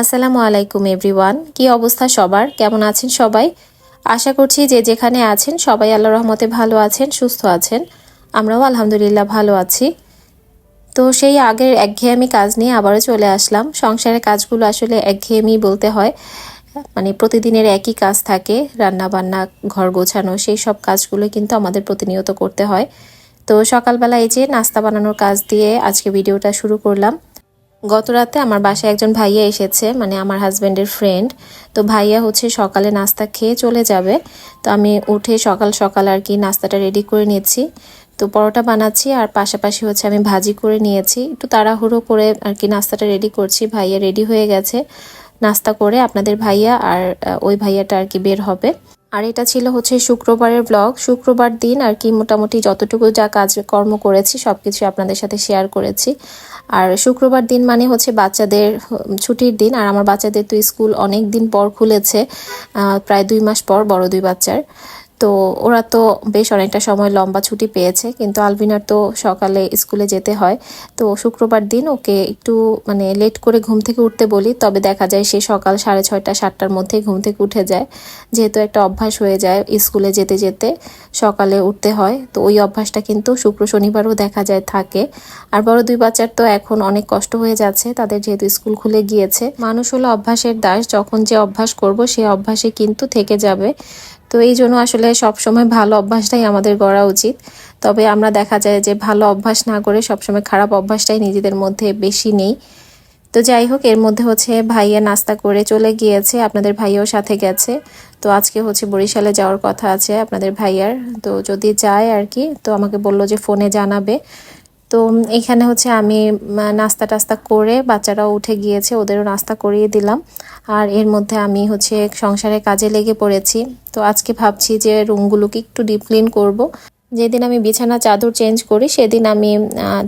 আসসালামু আলাইকুম, এভরিওয়ান। কি অবস্থা সবার? কেমন আছেন সবাই? আশা করছি যে যেখানে আছেন সবাই আল্লাহ রহমতে ভালো আছেন, সুস্থ আছেন। আমরাও আলহামদুলিল্লাহ ভালো আছি। তো সেই আগের একঘেয়েমি কাজ নিয়ে আবারও চলে আসলাম। সংসারের কাজগুলো আসলে একঘেয়েমি বলতে হয়। মানে প্রতিদিনের একই কাজ থাকে রান্না বান্না ঘর গোছানো, সেই সব কাজগুলো কিন্তু আমাদের প্রতিনিয়ত করতে হয়। তো সকালবেলা এই যে নাস্তা বানানোর কাজ দিয়ে আজকে ভিডিওটা শুরু করলাম। গত রাতে আমার বাসায় একজন ভাইয়া এসেছে মানে আমার হাজব্যান্ডের ফ্রেন্ড তো ভাইয়া হচ্ছে সকালে নাস্তা খেয়ে চলে যাবে। তো আমি উঠে সকাল সকাল আর কি নাস্তাটা রেডি করে নিচ্ছি। তো পরোটা বানাচ্ছি আর পাশাপাশি হচ্ছে আমি ভাজি করে নিয়েছি। একটু তাড়াহুড়ো করে আর কি নাস্তাটা রেডি করছি, ভাইয়া রেডি হয়ে গেছে। নাস্তা করে আপনাদের ভাইয়া আর ওই ভাইয়াটা আর কি বের হবে। আর এটা ছিল হচ্ছে শুক্রবারের ব্লগ শুক্রবার দিন আর কি মোটামুটি যতটুকু যা কাজ কর্ম করেছি সব কিছু আপনাদের সাথে শেয়ার করেছি। আর শুক্রবার দিন মানে হচ্ছে বাচ্চাদের, ছুটির দিন, আর আমার বাচ্চাদের তো স্কুল অনেক দিন পর খুলেছে প্রায় দুই মাস পর বড় দুই বাচ্চার। তো ওরা তো বেশ অনেকটা সময় লম্বা ছুটি পেয়েছে, কিন্তু আলবিনার তো সকালে স্কুলে যেতে হয়। তো শুক্রবার দিন ওকে একটু মানে লেট করে ঘুম থেকে উঠতে বলি, তবে দেখা যায় সে সকাল সাড়ে ছয়টা, সাতটার মধ্যে ঘুম থেকে উঠে যায়। যেহেতু একটা অভ্যাস হয়ে যায় স্কুলে যেতে যেতে সকালে উঠতে হয়, তো ওই অভ্যাসটা কিন্তু শুক্র শনিবারও দেখা যায় থাকে। আর বড় দুই বাচ্চার তো এখন অনেক কষ্ট হয়ে যাচ্ছে, তাদের যেহেতু স্কুল খুলে গিয়েছে। মানুষ হলো অভ্যাসের দাস, যখন যে অভ্যাস করব সেই অভ্যাসে কিন্তু থেকে যাবে। তো এই জন্য আসলে সবসময় ভালো অভ্যাসটাই আমাদের গড়া উচিত। তবে আমরা দেখা যায় যে ভালো অভ্যাস না করে সবসময় খারাপ অভ্যাসটাই নিজেদের মধ্যে বেশি নেই। তো যাই হোক, এর মধ্যে হচ্ছে ভাইয়া নাস্তা করে চলে গিয়েছে, আপনাদের ভাইয়াও সাথে গেছে। তো আজকে হচ্ছে বরিশালে যাওয়ার কথা আছে আপনাদের ভাইয়ার। তো যদি যায় আর কি, তো আমাকে বলল যে ফোনে জানাবে। তো এখানে হচ্ছে আমি নাস্তা টাস্তা করে বাচ্চারাও উঠে গিয়েছে, ওদেরও নাস্তা করিয়ে দিলাম। আর এর মধ্যে আমি হচ্ছে সংসারে কাজে লেগে পড়েছি। তো আজকে ভাবছি যে রুমগুলোকে একটু ডিপ ক্লিন করব। যেদিন আমি বিছানা চাদর চেঞ্জ করি, সেদিন আমি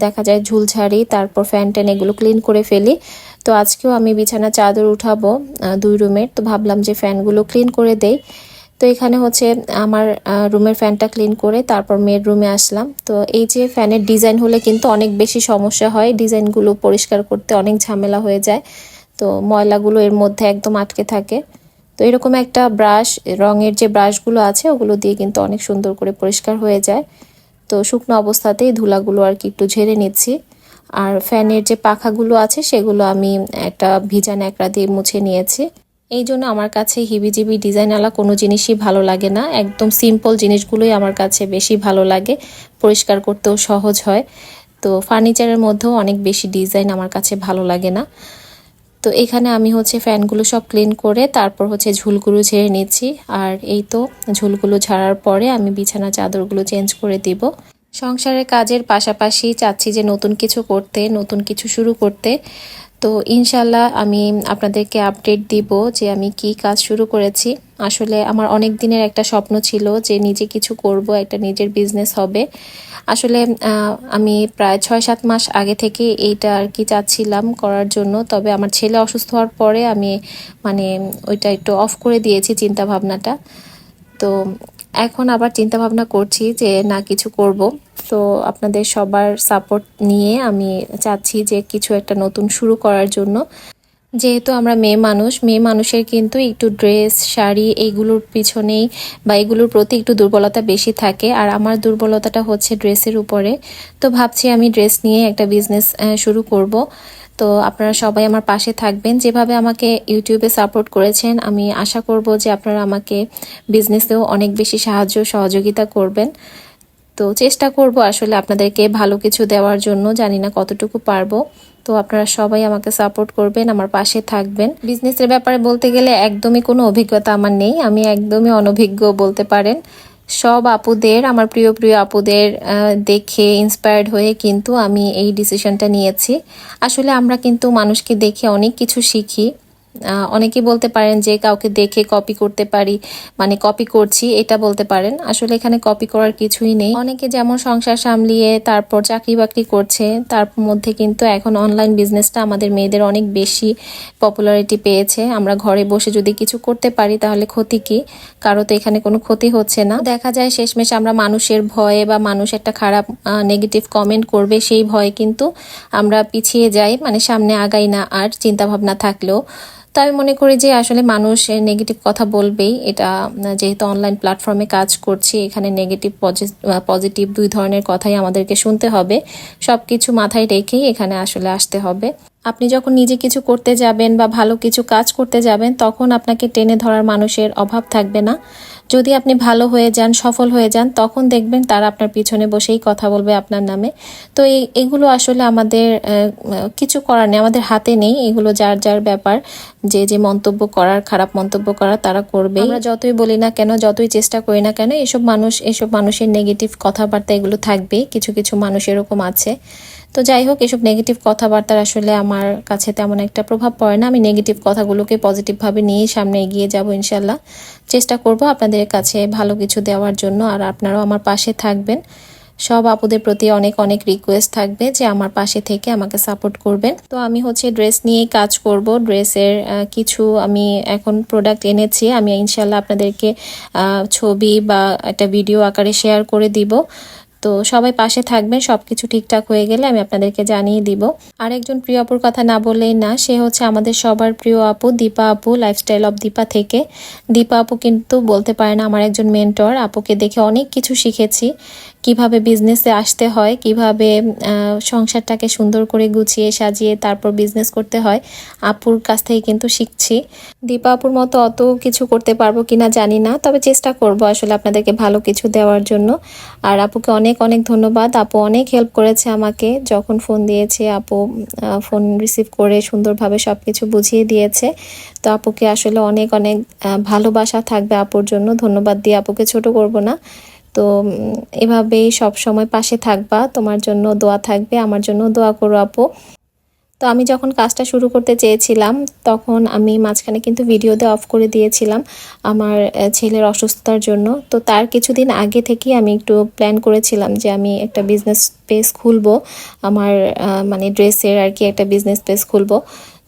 দেখা যায় ঝুল ঝাড়ি, তারপর ফ্যান ট্যান এগুলো ক্লিন করে ফেলি। তো আজকেও আমি বিছানা চাদর উঠাবো দুই রুমের। তো ভাবলাম যে ফ্যানগুলো ক্লিন করে দেই। তো এখানে হচ্ছে আমার রুমের ফ্যানটা ক্লিন করে তারপর মেয়ের রুমে আসলাম। তো এই যে ফ্যানের ডিজাইন হলে কিন্তু অনেক বেশি সমস্যা হয়। ডিজাইনগুলো পরিষ্কার করতে অনেক ঝামেলা হয়ে যায়। তো ময়লাগুলো এর মধ্যে একদম আটকে থাকে। তো এরকম একটা ব্রাশ, রঙের যে ব্রাশগুলো আছে ওগুলো দিয়ে কিন্তু অনেক সুন্দর করে পরিষ্কার হয়ে যায়। তো শুকনো অবস্থাতেই ধুলাগুলো আর কি একটু ঝেড়ে নিচ্ছি। আর ফ্যানের যে পাখাগুলো আছে সেগুলো আমি একটা ভিজা ন্যাকড়া দিয়ে মুছে নিয়েছি। এই জন্য আমার কাছে হিবিজিবি ডিজাইনওয়ালা কোনো জিনিসই ভালো লাগে না। একদম সিম্পল জিনিসগুলোই আমার কাছে বেশি ভালো লাগে। পরিষ্কার করতেও সহজ হয়। তো ফার্নিচারের মধ্যেও অনেক বেশি ডিজাইন আমার কাছে ভালো লাগে না। তো এখানে আমি হচ্ছে ফ্যানগুলো সব ক্লিন করে তারপর হচ্ছে ঝুলগুলো ঝেড়ে নিচ্ছি। আর এই তো ঝুলগুলো ঝাড়ার পরে আমি বিছানা চাদরগুলো চেঞ্জ করে দিব। সংসারের কাজের পাশাপাশি চাচ্ছি যে নতুন কিছু করতে, নতুন কিছু শুরু করতে। তো ইনশাল্লাহ আমি আপনাদেরকে আপডেট দিব যে আমি কি কাজ শুরু করেছি। আসলে আমার অনেক দিনের একটা স্বপ্ন ছিল যে নিজে কিছু করব, একটা নিজের বিজনেস হবে। আসলে আমি প্রায় ছয় সাত মাস আগে থেকে এইটা আর কি চাচ্ছিলাম করার জন্য। তবে আমার ছেলে অসুস্থ হওয়ার পরে আমি মানে ওইটা একটু অফ করে দিয়েছি চিন্তা ভাবনাটা তো এখন আবার চিন্তা ভাবনা করছি যে না, কিছু করব। তো আপনাদের সবার সাপোর্ট নিয়ে আমি চাচ্ছি যে কিছু একটা নতুন শুরু করার জন্য। যেহেতু আমরা মেয়ে মানুষ, মেয়ে মানুষের কিন্তু একটু ড্রেস শাড়ি এইগুলোর পিছনেই বা এগুলোর প্রতি একটু দুর্বলতা বেশি থাকে। আর আমার দুর্বলতাটা হচ্ছে ড্রেসের উপরে। তো ভাবছি আমি ড্রেস নিয়ে একটা বিজনেস শুরু করব। তো আপনারা সবাই আমার পাশে থাকবেন। যেভাবে আমাকে ইউটিউবে সাপোর্ট করেছেন, আমি আশা করব যে আপনারা আমাকে বিজনেসেও অনেক বেশি সাহায্য, সহযোগিতা করবেন। তো চেষ্টা করব আসলে আপনাদেরকে ভালো কিছু দেওয়ার জন্য। জানি না কতটুকু পারব। তো আপনারা সবাই আমাকে সাপোর্ট করবেন, আমার পাশে থাকবেন। বিজনেসের ব্যাপারে বলতে গেলে একদমই কোনো অভিজ্ঞতা আমার নেই। আমি একদমই অনভিজ্ঞ বলতে পারেন। সব আপুদের, আমার প্রিয় প্রিয় আপুদের দেখে ইন্সপায়ার্ড হয়ে কিন্তু আমি এই ডিসিশনটা নিয়েছি। আসলে আমরা কিন্তু মানুষকে দেখে অনেক কিছু শিখি। আহ, অনেকেই বলতে পারেন যে কাউকে দেখে কপি করতে পারি মানে কপি করছি এটা বলতে পারেন। আসলে এখানে কপি করার কিছুই নেই। অনেকে যেমন সংসার সামলিয়ে তারপর চাকরি বাকরি করছে তার মধ্যে কিন্তু এখন অনলাইন বিজনেসটা আমাদের মেয়েদের অনেক বেশি পপুলারিটি পেয়েছে। আমরা ঘরে বসে যদি কিছু করতে পারি তাহলে ক্ষতি কি? কারও তো এখানে কোনো ক্ষতি হচ্ছে না। দেখা যায় শেষমেশ আমরা মানুষের ভয়ে বা মানুষ একটা খারাপ নেগেটিভ কমেন্ট করবে সেই ভয়ে কিন্তু আমরা পিছিয়ে যাই মানে সামনে আগাই না। আর চিন্তা ভাবনা থাকলেও তো আমি মনে করি যে আসলে মানুষ নেগেটিভ কথা বলবেই। এটা যেহেতু অনলাইন প্ল্যাটফর্মে কাজ করছি, এখানে নেগেটিভ পজিটিভ দুই ধরনের কথাই আমাদেরকে শুনতে হবে। সব কিছু মাথায় রেখেই এখানে আসলে আসতে হবে। আপনি যখন নিজে কিছু করতে যাবেন বা ভালো কিছু কাজ করতে যাবেন, তখন আপনাকে টেনে ধরার মানুষের অভাব থাকবে না। যদি আপনি ভালো হয়ে যান, সফল হয়ে যান, তখন দেখবেন তারা আপনার পিছনে বসেই কথা বলবে আপনার নামে। তো এই, এগুলো আসলে আমাদের কিছু করার নেই, আমাদের হাতে নেই। এগুলো যার যার ব্যাপার, যে যে মন্তব্য করার, খারাপ মন্তব্য করার তারা করবে আমরা যতই বলি না কেন, যতই চেষ্টা করি না কেন, এসব মানুষ, এসব মানুষের নেগেটিভ কথাবার্তা এগুলো থাকবে কিছু কিছু মানুষ এরকম আছে। তো যাই হোক, এসব নেগেটিভ কথাবার্তার আসলে আমার কাছে তেমন একটা প্রভাব পড়ে না। আমি নেগেটিভ কথাগুলোকে পজিটিভভাবে নিয়ে সামনে এগিয়ে যাব ইনশাল্লাহ চেষ্টা করব আপনাদের কাছে ভালো কিছু দেওয়ার জন্য, আর আপনারাও আমার পাশে থাকবেন। সব আপুদের প্রতি অনেক অনেক রিকোয়েস্ট থাকবে যে আমার পাশে থেকে আমাকে সাপোর্ট করবেন। তো আমি হচ্ছে ড্রেস নিয়েই কাজ করব। ড্রেসের কিছু আমি এখন প্রোডাক্ট এনেছি। আমি ইনশাল্লাহ আপনাদেরকে ছবি বা একটা ভিডিও আকারে শেয়ার করে দিব। তো সবাই পাশে থাকবেন সব কিছু ঠিকঠাক হয়ে গেলে আমি আপনাদেরকে জানিয়ে দিব। আর একজন প্রিয় আপুর কথা না বললেই না, সে হচ্ছে আমাদের সবার প্রিয় আপু, দীপা আপু লাইফস্টাইল অফ দীপা থেকে। দীপা আপু কিন্তু বলতে পারে না, আমার একজন মেন্টর আপুকে দেখে অনেক কিছু শিখেছি। কীভাবে বিজনেসে আসতে হয়, কীভাবে সংসারটাকে সুন্দর করে গুছিয়ে সাজিয়ে তারপর বিজনেস করতে হয়, আপুর কাছ থেকে কিন্তু শিখছি। দীপা আপুর মতো অত কিছু করতে পারব কিনা জানি না, তবে চেষ্টা করব আসলে আপনাদেরকে ভালো কিছু দেওয়ার জন্য। আর আপুকে অনেক অনেক ধন্যবাদ। আপু অনেক হেল্প করেছে আমাকে, যখন ফোন দিয়েছে, আপু ফোন রিসিভ করে সুন্দরভাবে সব কিছু বুঝিয়ে দিয়েছে। তো আপুকে আসলে অনেক অনেক ভালোবাসা থাকবে আপুর জন্য। ধন্যবাদ দিয়ে আপুকে ছোট করব না। তো এভাবেই সব সময় পাশে থাকবা। তোমার জন্য দোয়া থাকবে। আমার জন্য দোয়া করো আপু। তো, আমি যখন কাজটা শুরু করতে চেয়েছিলাম, তখন আমি মাঝখানে কিন্তু ভিডিওতে অফ করে দিয়েছিলাম আমার ছেলের অসুস্থতার জন্য। তো, তার কিছুদিন আগে থেকেই আমি একটু প্ল্যান করেছিলাম যে আমি একটা বিজনেস স্পেস খুলবো। আমার মানে ড্রেসের আর কি একটা বিজনেস পেজ খুলবো।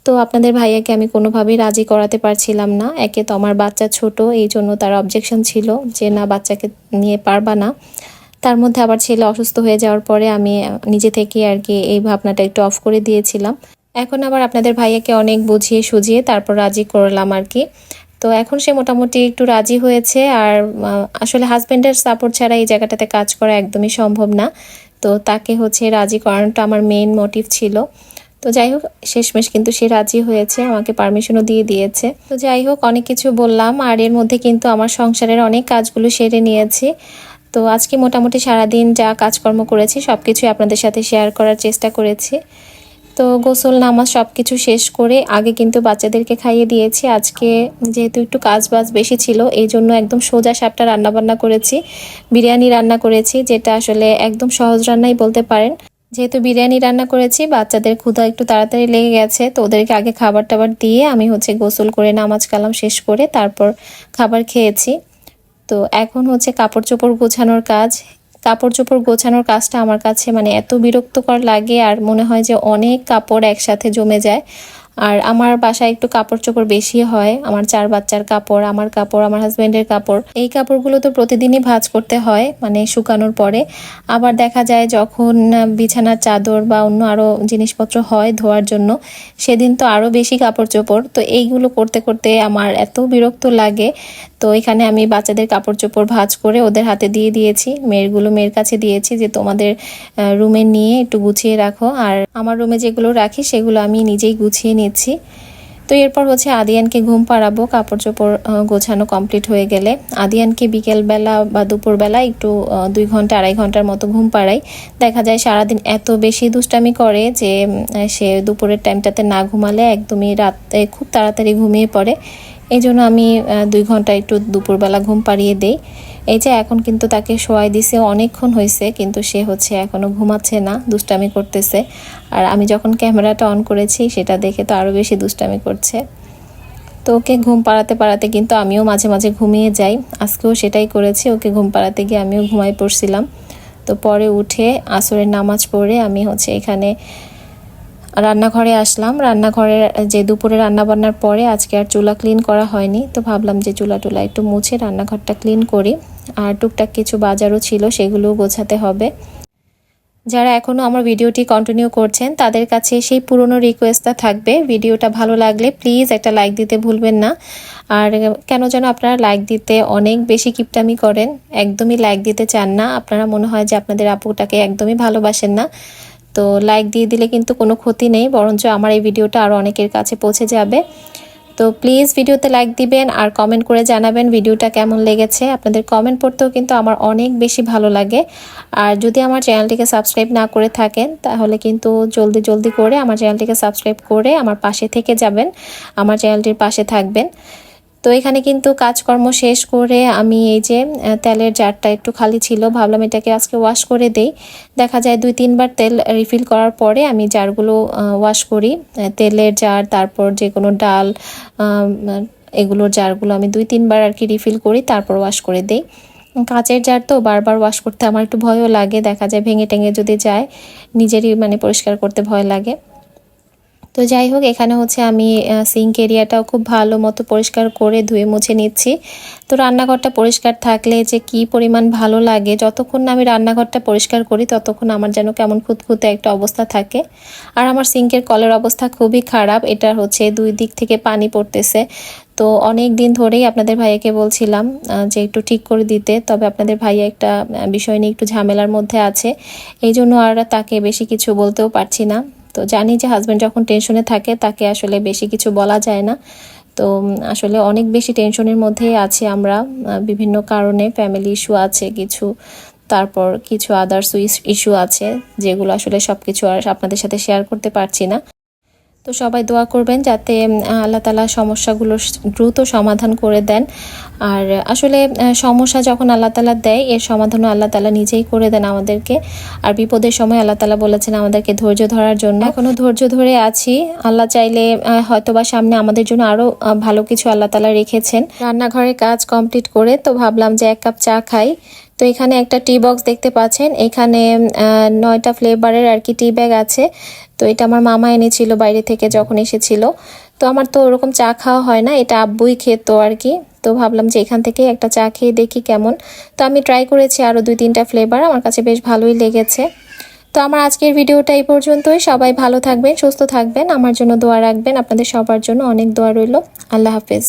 তো আপনাদের ভাইয়াকে আমি কোনোভাবেই রাজি করাতে পারছিলাম না। একে তো আমার বাচ্চা ছোট, এই জন্য তার অবজেকশন ছিল যে, না, বাচ্চাকে নিয়ে পারবা না। তার মধ্যে আবার ছেলে অসুস্থ হয়ে যাওয়ার পরে আমি নিজে থেকে আর কি এই ভাবনাটা একটু অফ করে দিয়েছিলাম। এখন আবার আপনাদের ভাইয়াকে অনেক বুঝিয়ে সুঝিয়ে তারপর রাজি করলাম আর কি। তো এখন সে মোটামুটি একটু রাজি হয়েছে আর আসলে হাজব্যান্ডের সাপোর্ট ছাড়া এই জায়গাটাতে কাজ করা একদমই সম্ভব না। তো তাকে হচ্ছে রাজি করানোটা আমার মেইন মোটিভ ছিল। তো যাই হোক, শেষমেশ কিন্তু সে রাজি হয়েছে, আমাকে পারমিশনও দিয়ে দিয়েছে। তো যাই হোক, অনেক কিছু বললাম, আর এর মধ্যে কিন্তু আমার সংসারের অনেক কাজগুলো সেরে নিয়েছি। তো আজকে মোটামুটি সারাদিন যা কাজকর্ম করেছি সব কিছুই আপনাদের সাথে শেয়ার করার চেষ্টা করেছি। তো গোসল, নামাজ সব কিছু শেষ করে আগে কিন্তু বাচ্চাদেরকে খাইয়ে দিয়েছি। আজকে যেহেতু একটু কাজ বাজ বেশি ছিল, এই জন্য একদম সোজা সাপটা রান্নাবান্না করেছি, বিরিয়ানি রান্না করেছি, যেটা আসলে একদম সহজ রান্নাই বলতে পারেন। যেহেতু বিরিয়ানি রান্না করেছি, বাচ্চাদের ক্ষুধা একটু তাড়াতাড়ি লেগে গেছে, তো ওদেরকে আগে খাবার টাবার দিয়ে আমি হচ্ছে গোসল করে নামাজ কালাম শেষ করে তারপর খাবার খেয়েছি। তো এখন হচ্ছে কাপড় চোপড় গোছানোর কাজ। কাপড় চোপড় গোছানোর কাজটা আমার কাছে মানে এত বিরক্তকর লাগে আর মনে হয় যে অনেক কাপড় একসাথে জমে যায়। আর আমার বাসায় একটু কাপড় চোপড় বেশি হয়। আমার চার বাচ্চার কাপড়, আমার কাপড়, আমার হাজবেন্ডের কাপড়। এই কাপড়গুলো তো প্রতিদিনই ভাজ করতে হয় মানে শুকানোর পরে। আবার দেখা যায় যখন বিছানার চাদর বা অন্য আরও জিনিসপত্র হয় ধোয়ার জন্য, সেদিন তো আরও বেশি কাপড় চোপড় তো এইগুলো করতে করতে আমার এত বিরক্ত লাগে। তো এখানে আমি বাচ্চাদের কাপড় চোপড় ভাঁজ করে ওদের হাতে দিয়ে দিয়েছি। মেয়েরগুলো মেয়ের কাছে দিয়েছি যে, তোমাদের রুমে নিয়ে একটু গুছিয়ে রাখো। আর আমার রুমে যেগুলো রাখি, সেগুলো আমি নিজেই গুছিয়ে নিচ্ছি তো এরপর হচ্ছে আদিয়ানকে ঘুম পাড়াবো কাপড় চোপড় গোছানো কমপ্লিট হয়ে গেলে। আদিয়ানকে বিকেলবেলা বা দুপুরবেলা একটু দুই ঘণ্টা, আড়াই ঘণ্টার মতো ঘুম পাড়াই। দেখা যায় সারাদিন এত বেশি দুষ্টামি করে যে সে দুপুরের টাইমটাতে না ঘুমালে একদমই রাতে খুব তাড়াতাড়ি ঘুমিয়ে পড়ে। এই জন্য আমি দুই ঘণ্টা একটু দুপুরবেলা ঘুম পাড়িয়ে দেই। এই যে এখন কিন্তু তাকে শোয়াই দিছে, অনেকক্ষণ হয়েছে কিন্তু সে হচ্ছে এখনও ঘুমাচ্ছে না, দুষ্টামি করতেছে। আর আমি যখন ক্যামেরাটা অন করেছি, সেটা দেখে তো আরও বেশি দুষ্টামি করছে। তো ওকে ঘুম পাড়াতে পাড়াতে কিন্তু আমিও মাঝে মাঝে ঘুমিয়ে যাই। আজকেও সেটাই করেছি, ওকে ঘুম পাড়াতে গিয়ে আমিও ঘুমাই পড়ছিলাম। তো পরে উঠে আসরের নামাজ পড়ে আমি হচ্ছে এখানে রান্নাঘরে আসলাম। রান্নাঘরে, যে দুপুরে রান্না বান্নার পরে আজকে আর চুলা ক্লিন করা হয়নি, তো ভাবলাম যে চুলা টুলা একটু মুছে রান্নাঘরটা ক্লিন করি। আর টুকটাক কিছু বাজারও ছিল, সেগুলোও গোছাতে হবে। যারা এখনও আমার ভিডিওটি কন্টিনিউ করছেন, তাদের কাছে সেই পুরনো রিকোয়েস্টটা থাকবে। ভিডিওটা ভালো লাগলে প্লিজ একটা লাইক দিতে ভুলবেন না। আর কেন যেন আপনারা লাইক দিতে অনেক বেশি কিপটামি করেন। একদমই লাইক দিতে চান না। আপনারা মনে হয় যে আপনাদের আপুটাকে একদমই ভালোবাসেন না। তো লাইক দিয়ে দিলে কিন্তু কোনো ক্ষতি নেই, বরঞ্চ আমার এই ভিডিওটা আরও অনেকের কাছে পৌঁছে যাবে। তো প্লিজ ভিডিওতে লাইক দিবেন আর কমেন্ট করে জানাবেন ভিডিওটা কেমন লেগেছে। আপনাদের কমেন্ট পড়তেও কিন্তু আমার অনেক বেশি ভালো লাগে। আর যদি আমার চ্যানেলটিকে সাবস্ক্রাইব না করে থাকেন, তাহলে কিন্তু জলদি জলদি করে আমার চ্যানেলটিকে সাবস্ক্রাইব করে আমার পাশে থেকে যাবেন, আমার চ্যানেলটির পাশে থাকবেন। তো এখানে কিন্তু কাজকর্ম শেষ করে আমি এই যে তেলের জারটা একটু খালি ছিল, ভাবলাম এটাকে আজকে ওয়াশ করে দেই। দেখা যায় দুই তিনবার তেল রিফিল করার পরে আমি জারগুলো ওয়াশ করি। তেলের জার, তারপর যে কোনো ডাল এগুলোর জারগুলো আমি দুই তিনবার আর কি রিফিল করি, তারপর ওয়াশ করে দেই। কাঁচের জার তো বারবার ওয়াশ করতে আমার একটু ভয়ও লাগে, দেখা যায় ভেঙে টেঙে যদি যায়, নিজেরই মানে পরিষ্কার করতে ভয় লাগে। তো যাই হোক, এখানে হচ্ছে আমি সিঙ্ক এরিয়াটাও খুব ভালো মতো পরিষ্কার করে ধুয়ে মুছে নিচ্ছি। তো রান্নাঘরটা পরিষ্কার থাকলে যে কি পরিমাণ ভালো লাগে, যতক্ষণ না আমি রান্নাঘরটা পরিষ্কার করি, ততক্ষণ আমার যেন কেমন খুঁতখুঁতে একটা অবস্থা থাকে। আর আমার সিঙ্কের কলের অবস্থা খুবই খারাপ, এটা হচ্ছে দুই দিক থেকে পানি পড়তেছে। তো অনেক দিন ধরেই আপনাদের ভাইয়াকে বলছিলাম যে একটু ঠিক করে দিতে, তবে আপনাদের ভাইয়া একটা বিষয় নিয়ে একটু ঝামেলার মধ্যে আছে। এই জন্য আর তাকে বেশি কিছু বলতেও পারছি না। তো জানি যে হাজব্যান্ড যখন টেনশনে থাকে, তাকে আসলে বেশি কিছু বলা যায় না। তো আসলে অনেক বেশি টেনশনের মধ্যেই আছি আমরা। বিভিন্ন কারণে ফ্যামিলি ইস্যু আছে, কিছু, তারপর কিছু আদার্স ইস্যু আছে, যেগুলো আসলে সব কিছু আর আপনাদের সাথে শেয়ার করতে পারছি না। তো সবাই দোয়া করবেন যাতে আল্লাহ তালা সমস্যাগুলো দ্রুত সমাধান করে দেন। আর, আসলে সমস্যা যখন আল্লাহ তালা দেয়, এর সমাধানও আল্লাহ তালা নিজেই করে দেন আমাদেরকে। আর বিপদের সময় আল্লাহ তালা বলেছেন আমাদেরকে ধৈর্য ধরার জন্য। এখনও ধৈর্য ধরে আছি। আল্লাহ চাইলে হয়তোবা সামনে আমাদের জন্য আরও ভালো কিছু আল্লাহ তালা রেখেছেন। রান্নাঘরের কাজ কমপ্লিট করে তো ভাবলাম যে এক কাপ চা খাই। তো এখানে একটা টি বক্স দেখতে পাচ্ছেন। এখানে নয়টা ফ্লেভারের আর কি টি ব্যাগ আছে। তো এটা আমার মামা এনেছিল বাইরে থেকে যখন এসেছিল। তো আমার তো ওরকম চা খাওয়া হয় না, এটা আব্বুই খেত আর কি। তো ভাবলাম যে এখান থেকে একটা চা খেয়ে দেখি কেমন। তো আমি ট্রাই করেছি আরও দুই তিনটা ফ্লেভার আমার কাছে বেশ ভালোই লেগেছে। তো আমার আজকের ভিডিওটা এই পর্যন্তই। সবাই ভালো থাকবেন, সুস্থ থাকবেন। আমার জন্য দোয়া রাখবেন। আপনাদের সবার জন্য অনেক দোয়া রইল। আল্লাহ হাফেজ।